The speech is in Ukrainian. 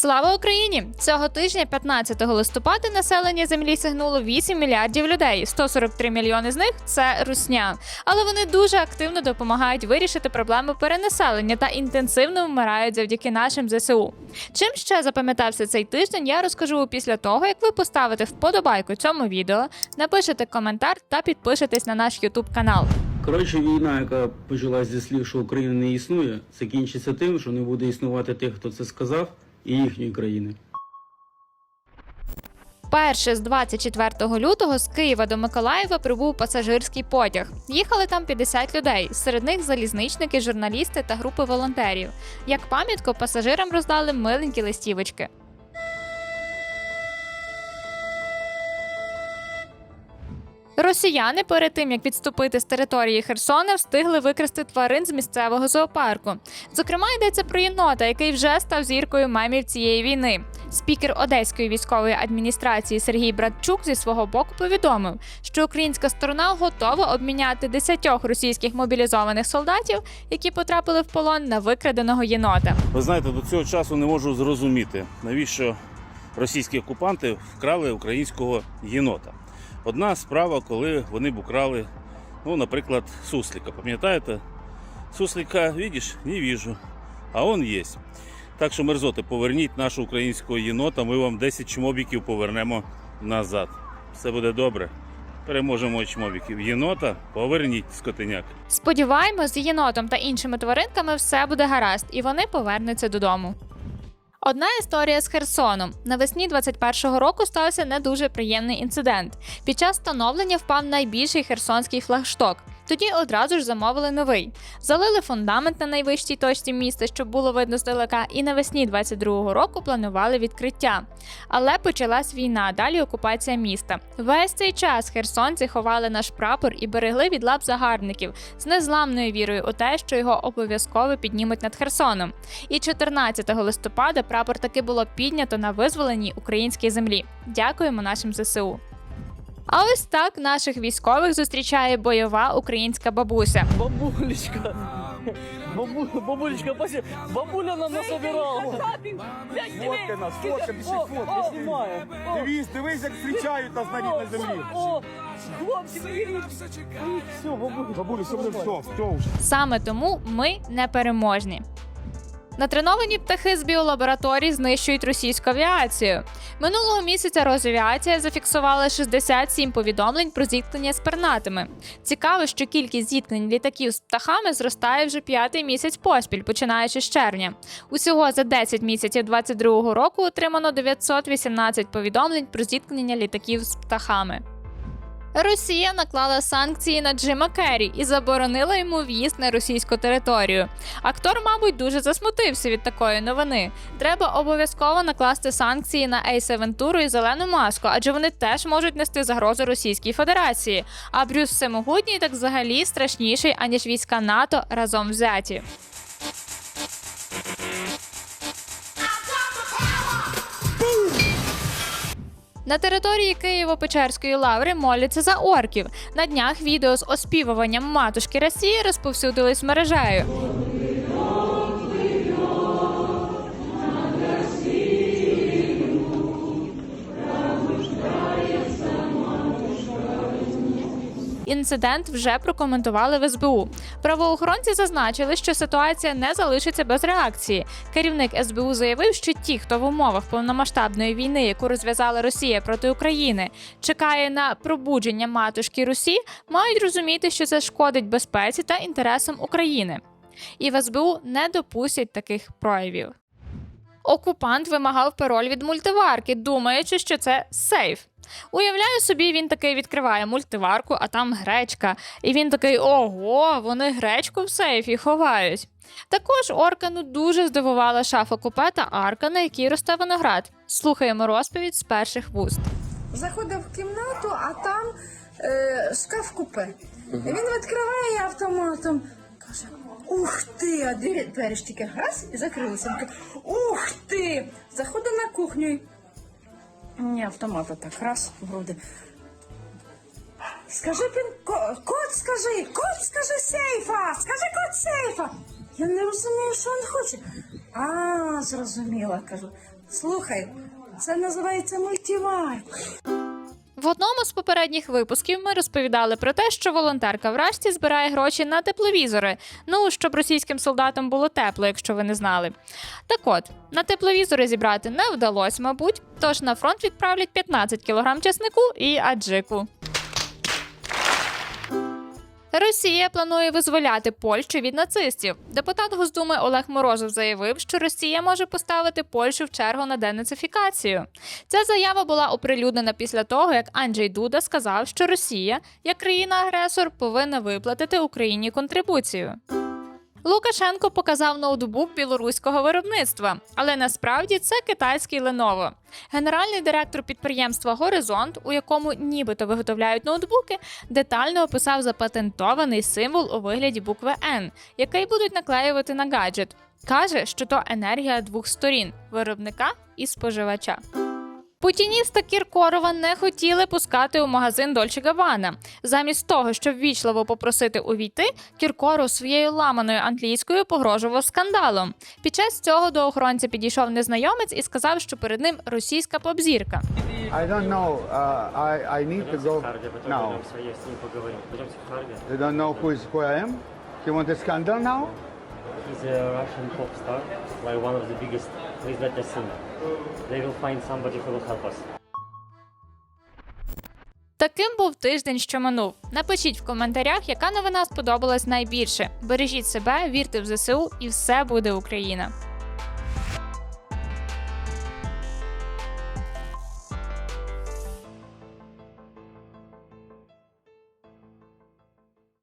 Слава Україні! Цього тижня, 15 листопада, населення землі сягнуло 8 мільярдів людей. 143 мільйони з них це русня. Але вони дуже активно допомагають вирішити проблеми перенаселення та інтенсивно вмирають завдяки нашим ЗСУ. Чим ще запам'ятався цей тиждень, я розкажу після того, як ви поставите вподобайку цьому відео, напишете коментар та підпишетесь на наш YouTube канал. Коротше, війна, яка почалась зі слів, що Україна не існує, закінчиться тим, що не буде існувати тих, хто це сказав, і їхньої країни. Перше з 24 лютого з Києва до Миколаєва прибув пасажирський потяг. Їхали там 50 людей, серед них залізничники, журналісти та групи волонтерів. Як пам'ятку пасажирам роздали миленькі листівочки. Росіяни перед тим як відступити з території Херсона, встигли викрасти тварин з місцевого зоопарку. Зокрема, йдеться про єнота, який вже став зіркою мемів цієї війни. Спікер Одеської військової адміністрації Сергій Братчук зі свого боку повідомив, що українська сторона готова обміняти десятьох російських мобілізованих солдатів, які потрапили в полон на викраденого єнота. Ви знаєте, до цього часу не можу зрозуміти, навіщо російські окупанти вкрали українського єнота. Одна справа, коли вони б украли, ну, наприклад, суслика. Пам'ятаєте? Суслика, видиш, не вижу, а он є. Так що, мерзоти, поверніть нашого українського єнота, ми вам 10 чмобіків повернемо назад. Все буде добре. Переможемо чмобіків. Єнота поверніть скотиняк. Сподіваємось, з єнотом та іншими тваринками все буде гаразд, і вони повернуться додому. Одна історія з Херсоном. Навесні 21-го року стався не дуже приємний інцидент. Під час встановлення впав найбільший херсонський флагшток. Тоді одразу ж замовили новий. Залили фундамент на найвищій точці міста, щоб було видно здалека, і навесні 22-го року планували відкриття. Але почалась війна, далі окупація міста. Весь цей час херсонці ховали наш прапор і берегли від лап загарбників з незламною вірою у те, що його обов'язково піднімуть над Херсоном. І 14 листопада прапор таки було піднято на визволеній українській землі. Дякуємо нашим ЗСУ. А ось так наших військових зустрічає бойова українська бабуся. Бабулечка. Бабу, бабулечка, спасибо. Бабуля нам насобирала. Фоткай нас, фоткай, пиши фотки, о, знімає. Дивись, дивись, як зустрічають нас на рідній землі. О, хлопці, привіт. Все, бабуля. Бабулі, все все, все. Саме тому ми непереможні. Натреновані птахи з біолабораторій знищують російську авіацію. Минулого місяця Росавіація зафіксувала 67 повідомлень про зіткнення з пернатими. Цікаво, що кількість зіткнень літаків з птахами зростає вже п'ятий місяць поспіль, починаючи з червня. Усього за 10 місяців 2022 року отримано 918 повідомлень про зіткнення літаків з птахами. Росія наклала санкції на Джима Керрі і заборонила йому в'їзд на російську територію. Актор, мабуть, дуже засмутився від такої новини. Треба обов'язково накласти санкції на Ейса Вентуру і зелену маску, адже вони теж можуть нести загрозу Російській Федерації. А Брюс Всемогутній так взагалі страшніший аніж війська НАТО разом взяті. На території Києво-Печерської лаври моляться за орків. На днях відео з оспівуванням матушки Росії розповсюдились мережею. Інцидент вже прокоментували в СБУ. Правоохоронці зазначили, що ситуація не залишиться без реакції. Керівник СБУ заявив, що ті, хто в умовах повномасштабної війни, яку розв'язала Росія проти України, чекає на пробудження матушки Русі, мають розуміти, що це шкодить безпеці та інтересам України. І в СБУ не допустять таких проявів. Окупант вимагав пароль від мультиварки, думаючи, що це сейф. Уявляю собі, він такий відкриває мультиварку, а там гречка. І він такий: ого, вони гречку в сейфі ховають. Також Оркану дуже здивувала шафа купе та арка, на якій росте виноград. Слухаємо розповідь з перших вуст. Заходив в кімнату, а там е, шкаф купе. Він відкриває автоматом. Каже: Ух ти! А двері, ж тільки раз і закрилися. Ух ти! Заходить на кухню. Ні, автомата так, раз в груди. Скажи пін ко- код, скажи, код скажи сейфа! Скажи код сейфа! Я не розумію, що він хоче. А, зрозуміла, кажу. Слухай, це називається мультиварка. В одному з попередніх випусків ми розповідали про те, що волонтерка в збирає гроші на тепловізори. Ну щоб російським солдатам було тепло, якщо ви не знали. Так от на тепловізори зібрати не вдалося, мабуть. Тож на фронт відправлять 15 кг чеснику і аджику. Росія планує визволяти Польщу від нацистів. Депутат Госдуми Олег Морозов заявив, що Росія може поставити Польщу в чергу на денацифікацію. Ця заява була оприлюднена після того, як Анджей Дуда сказав, що Росія, як країна-агресор, повинна виплатити Україні контрибуцію. Лукашенко показав ноутбук білоруського виробництва, але насправді це китайський Lenovo. Генеральний директор підприємства Горизонт, у якому нібито виготовляють ноутбуки, детально описав запатентований символ у вигляді букви N, який будуть наклеювати на гаджет. Каже, що то енергія двох сторін виробника і споживача. Путініста Кіркорова не хотіли пускати у магазин Дольче Габана. Замість того, щоб вічливо попросити увійти, Кіркоров своєю ламаною англійською погрожував скандалом. Під час цього до охоронця підійшов незнайомець і сказав, що перед ним російська попзірка. I don't know. Uh, I, I need to go now. You don't know who is who I am? You want a scandal now? He's a Russian pop star, like one of the biggest. Please let us in. They will find somebody who will help us. Таким був тиждень, що минув. Напишіть в коментарях, яка новина сподобалась найбільше. Бережіть себе, вірте в ЗСУ, і все буде Україна.